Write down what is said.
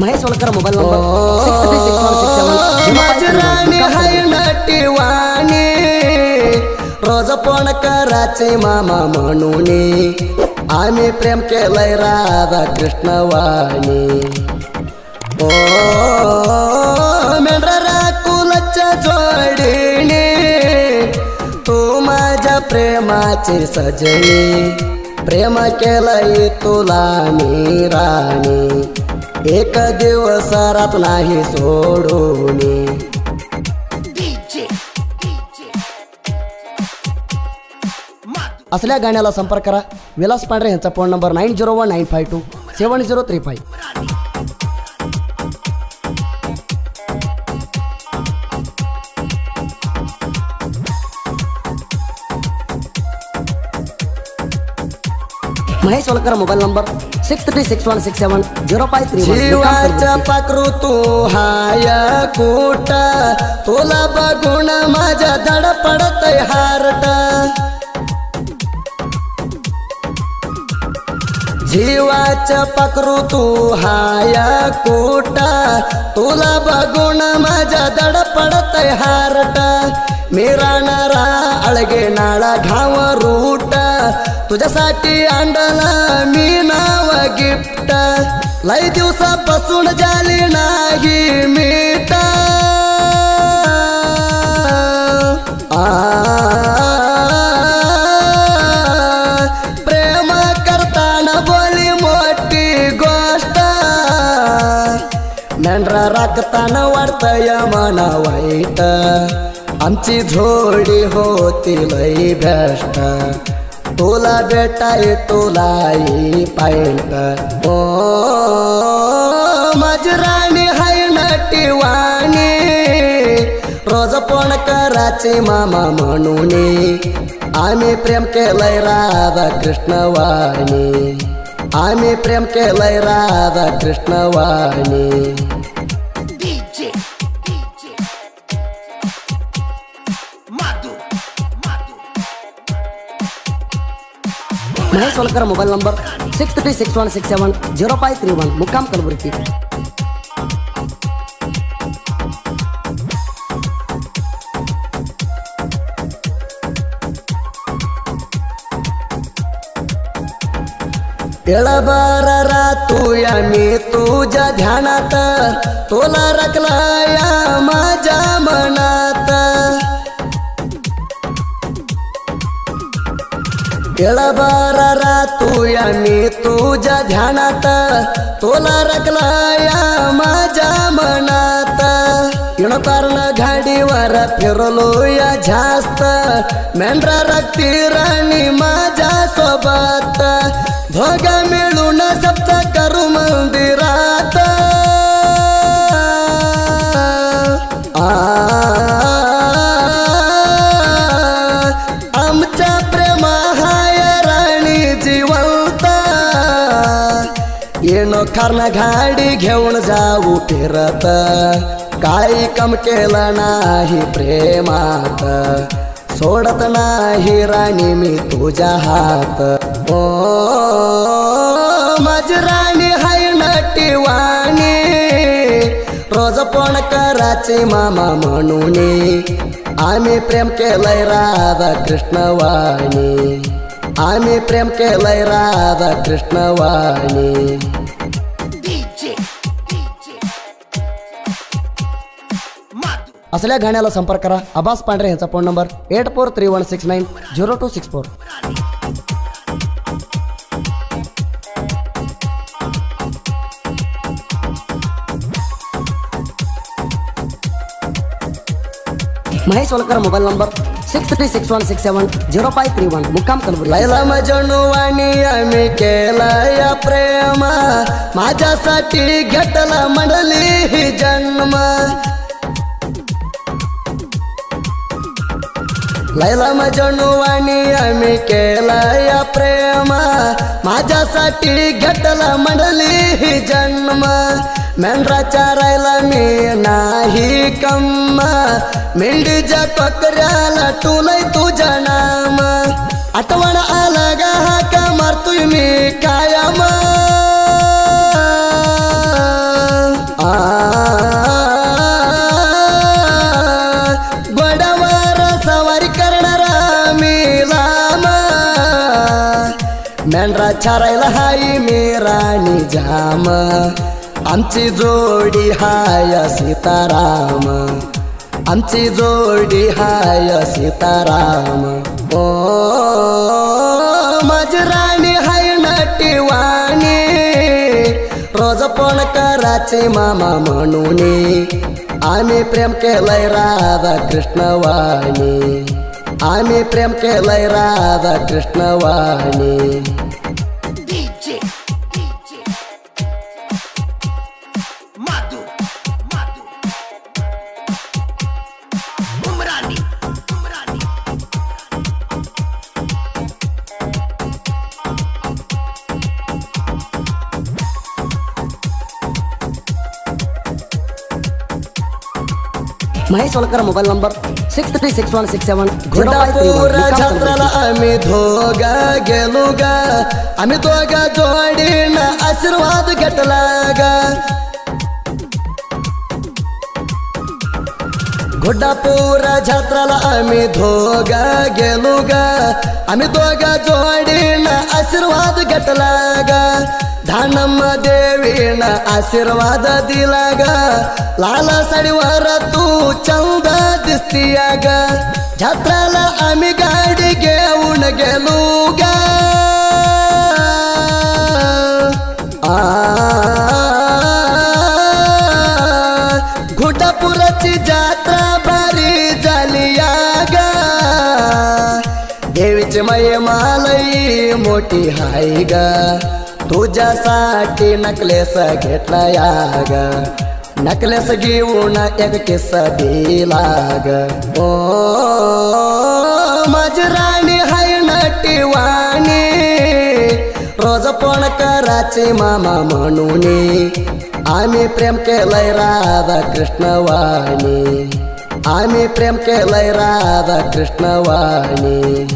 Mahesh Valkar mobile number रोज मामा म्हणून. आम्ही प्रेम केलंय राधा कृष्णवाणी. ओ मेंढरा राकुलच्या जोडीने तू माझ्या प्रेमाची सजनी. प्रेम केलंय तुला मी राणी. एक दिवस रात नाही सोडून असल्या गाण्याला संपर्क करा. विलास पांढरे यांचा phone number nine zero one nine five two seven zero three five Mahesh Valkar mobile number six three six one six seven zero five three जीवाच्या पाखरू तू हाय कुट तुला बघून माझ्या धड पडत हारट. जीवाच्या पाखरू तू हाय कुट तुला बघून माझ्या हारट. मी राहणारा अळगे नाळा घाव रूट तुझ्यासाठी आणला मी नाव गिफ्ट. लय दिवसापासून झाली नाही मीठ. आ, प्रेम करताना बोली मोठी गोष्ट. मेंढरा राखताना वाढतय मना वाईट. आमची झोडी होती लई भ्रष्ट तुला भेटाय तुलाई पाईंट ओ माझी राणी हाय नटिवाणी रोज पण कराची मामा म्हणून. आम्ही प्रेम केलंय राधा कृष्णवाणी आम्ही प्रेम केलंय Radha कृष्णवाणी Mahesh Valkar mobile number six three six one six seven zero five three one मुक्काम कलबुर्गी. एळबार रातूया मी तुझ्या ध्यानात तुला रकला या एळबार रातूया मी तुझ्या ध्यानात तोला रकला या माझ्या मनात. येणं घाडीवर फिरलो या जास्त मेंढरा रक्ती राणी माझ्या सोबत. भोगा मिळून सप्त करू मंदिरा येणो गाडी घेऊन जाऊ फिरत. काही कम केलं नाही प्रेमात. सोडत नाही राणी मी तुझ्या हात. ओ माझी राणी हाय नटिवाणी रोज पण करायचे मामा म्हणून. आम्ही प्रेम केलंय राधा कृष्णवाणी आम्ही प्रेम केलंय राधा कृष्णवाणी असल्या गाण्याला संपर्क करा अब्बास पांढरे यांचा phone number eight four three one six nine zero two six four Mahesh Valkar mobile number six three six one six seven zero five three one मुक्काम कलबुर्गी लैला मजनू आम्ही केला या प्रेम माझ्यासाठी घेतला मंडली ही जन्म लैला मजनू आम्ही केला या प्रेम माझ्यासाठी घेतला मंडली ही जन्म मेंढरा चारायला मी नाही कम्म मेंढीच्या पकऱ्याला टुलय तुझं नाम आठवण आला गा हा का मारतोय मी कायम छारायला हाय मी राणी जाम. आमची जोडी हाय सीताराम. आमची जोडी हाय सीताराम. ओ माझी राणी हाय नटीवाणी. रोज पण कराचे मामा म्हणून. आम्ही प्रेम केलंय राधा कृष्णवाणी. आम्ही प्रेम केलंय Radha कृष्णवाणी. Mahesh Solkar mobile number six three six one six seven छत्राला आम्ही दोघा गेलो गा आम्ही दोघा जोडीन आशीर्वाद घेतला गा गुड्डापूर छत्राला आम्ही दोघा गेलो गा आम्ही दोघा जोडीन आशीर्वाद घेतला गा धानम देवीन आशीर्वाद दिला गा लाल साडीवर तू चंद दिसतीया गा छत्राला आम्ही गाडी घेऊन गेलो गा आ घोटापुराची जात्रा भारी झाली या गा देवीची मय मालई मोठी हाय गा तुझ्यासाठी नकलेस घेतला याग. ग नकलेस घेऊन एक किस दिला ग ओ माझी राणी हाय नटीवाणी रोज पण कराची मामा म्हणून. आम्ही प्रेम केलंय राधा कृष्णवाणी आम्ही प्रेम केलंय राधा कृष्णवाणी